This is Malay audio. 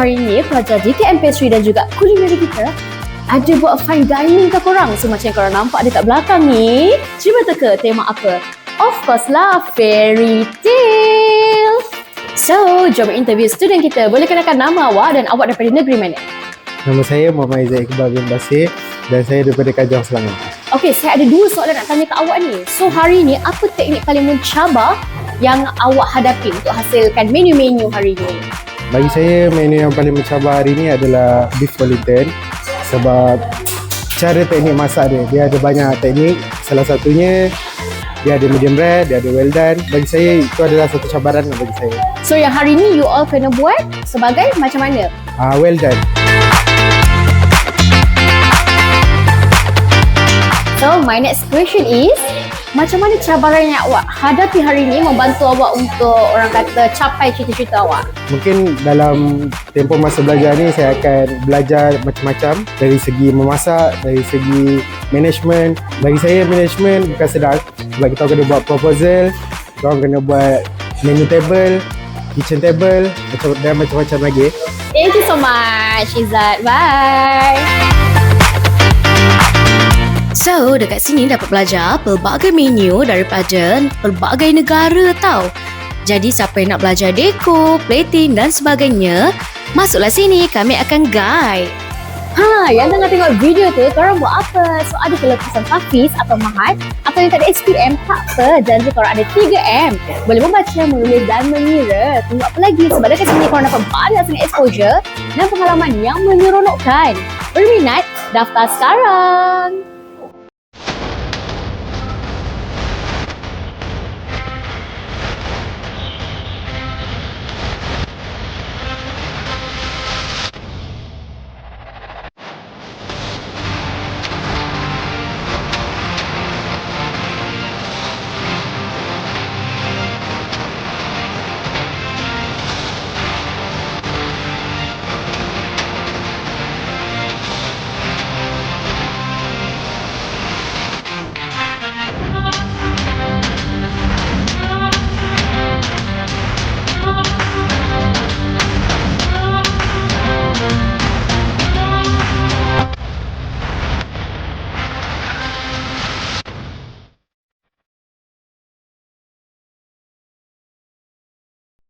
hari ini pelajar JKM Pastry dan juga kulineri kita ada buat fine dining ke korang? So macam yang korang nampak dekat belakang ni. Cuba teka tema apa? Of course lah, fairy tale. So, jom interview student kita. Boleh kenalkan nama awak dan awak daripada negeri mana? Nama saya Muhammad Izzat Iqbal bin Basir dan saya daripada Kajang Selangor. Okey, saya ada dua soalan nak tanya ke awak ni. So, hari ni apa teknik paling mencabar yang awak hadapi untuk hasilkan menu-menu hari ni? Bagi saya menu yang paling mencabar hari ini adalah beef Wellington sebab cara teknik masak dia, dia ada banyak teknik. Salah satunya dia ada medium rare, dia ada well done. Bagi saya itu adalah satu cabaran bagi saya. So, yang hari ni you all kena buat sebagai macam mana? Ah well done. So, my next question is, macam mana cabaran yang awak hadapi hari ni membantu awak untuk orang kata capai cita-cita awak? Mungkin dalam tempoh masa belajar ni saya akan belajar macam-macam dari segi memasak, dari segi management. Bagi saya management bukan sedang sebab kita kena buat proposal, kita kena buat menu table, kitchen table macam dan macam-macam lagi. Thank you so much, Izzat. Bye. Dekat sini dapat belajar pelbagai menu daripada pelbagai negara tau. Jadi, siapa yang nak belajar deko, plating dan sebagainya, masuklah sini, kami akan guide. Ha, yang tengah tengok video tu, korang buat apa? So, ada kelepasan Hafiz atau Mahat atau yang tak ada SPM, tak apa. Jangan lupa korang ada 3M. Boleh membaca, menulis dan mengira. Tunggu apa lagi? Sebab dekat sini korang dapat banyak sangat exposure dan pengalaman yang menyeronokkan. Berminat? Daftar sekarang!